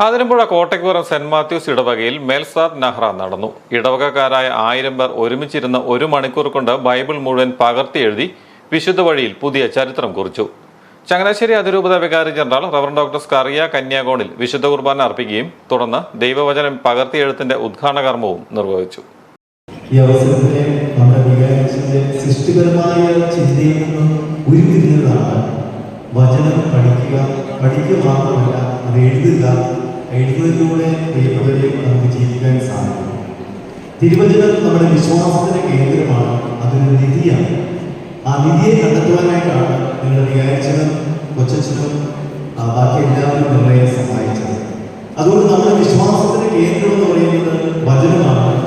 Athirampuzha Kottakkupuram saint Mathews ഇടവകയിൽ മേൽസാദ് നഹ്റ നടന്നു. ഇടവകക്കാരായ ആയിരം പേർ ഒരുമിച്ചിരുന്ന ഒരു മണിക്കൂർ കൊണ്ട് ബൈബിൾ മുഴുവൻ പകർത്തി എഴുതി വിശുദ്ധ വഴിയിൽ പുതിയ ചരിത്രം കുറിച്ചു. ചങ്ങനാശ്ശേരി അതിരൂപത വികാരി ജനറൽ റവറൻ ഡോക്ടർ സ്കറിയ കന്യാകോണിൽ വിശുദ്ധ കുർബാന അർപ്പിക്കുകയും തുടർന്ന് ദൈവവചനം പകർത്തി എഴുത്തിന്റെ ഉദ്ഘാടന കർമ്മവും നിർവഹിച്ചു. ഈ വചനം പഠിക്കുക പഠിക്കുക മാത്രമല്ല അത് എഴുതുക എഴുതുന്നതിലൂടെ പ്രിയപ്പെട്ടവരെ നമുക്ക് ജീവിക്കാൻ സാധിക്കും. തിരുവചനം നമ്മുടെ വിശ്വാസത്തിന്റെ കേന്ദ്രമാണ് അതൊരു നിധിയാണ്. ആ നിധിയെ കണ്ടെത്തുവാനായിട്ടാണ് നിങ്ങളുടെ വികാരിച്ചതും കൊച്ചച്ഛനും ആ, ബാക്കി എല്ലാവരും നമ്മളെ സഹായിച്ചത്. അതുകൊണ്ട് നമ്മുടെ വിശ്വാസത്തിന്റെ കേന്ദ്രം എന്ന് പറയുന്നത് വചനമാണ്.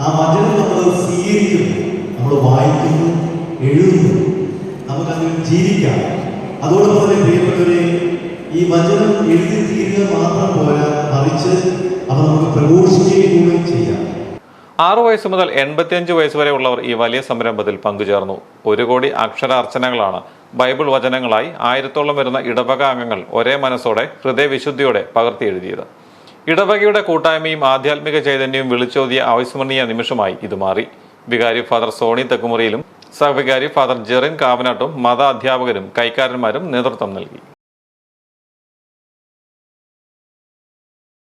ആ വചനം നമ്മൾ സ്വീകരിക്കുന്നു നമ്മൾ വായിക്കുന്നു എഴുതുന്നു. നമുക്കതിൽ ജീവിക്കാം. അതോടൊപ്പം തന്നെ പ്രിയപ്പെട്ടവരെ ഈ വചനം എഴുതി മാത്രം പോരാ മറിച്ച് അവ നമുക്ക് പ്രഘോഷിക്കുകയും ചെയ്യാം. ആറു വയസ്സ് മുതൽ എൺപത്തിയഞ്ച് വയസ്സ് വരെ ഉള്ളവർ ഈ വലിയ സംരംഭത്തിൽ പങ്കുചേർന്നു. ഒരു കോടി അക്ഷരാർച്ചനകളാണ് ബൈബിൾ വചനങ്ങളായി ആയിരത്തോളം വരുന്ന ഇടവക അംഗങ്ങൾ ഒരേ മനസ്സോടെ ഹൃദയവിശുദ്ധിയോടെ പകർത്തി എഴുതിയത്. ഇടവകയുടെ കൂട്ടായ്മയും ആധ്യാത്മിക ചൈതന്യവും വിളിച്ചോതിയ അവിസ്മരണീയ നിമിഷമായി ഇത് മാറി. വികാരി ഫാദർ സോണി തെക്കുമുറിയിലും സഹവികാരി ഫാദർ ജെറിൻ കാവനാട്ടും മത അധ്യാപകരും കൈക്കാരന്മാരും നേതൃത്വം നൽകി.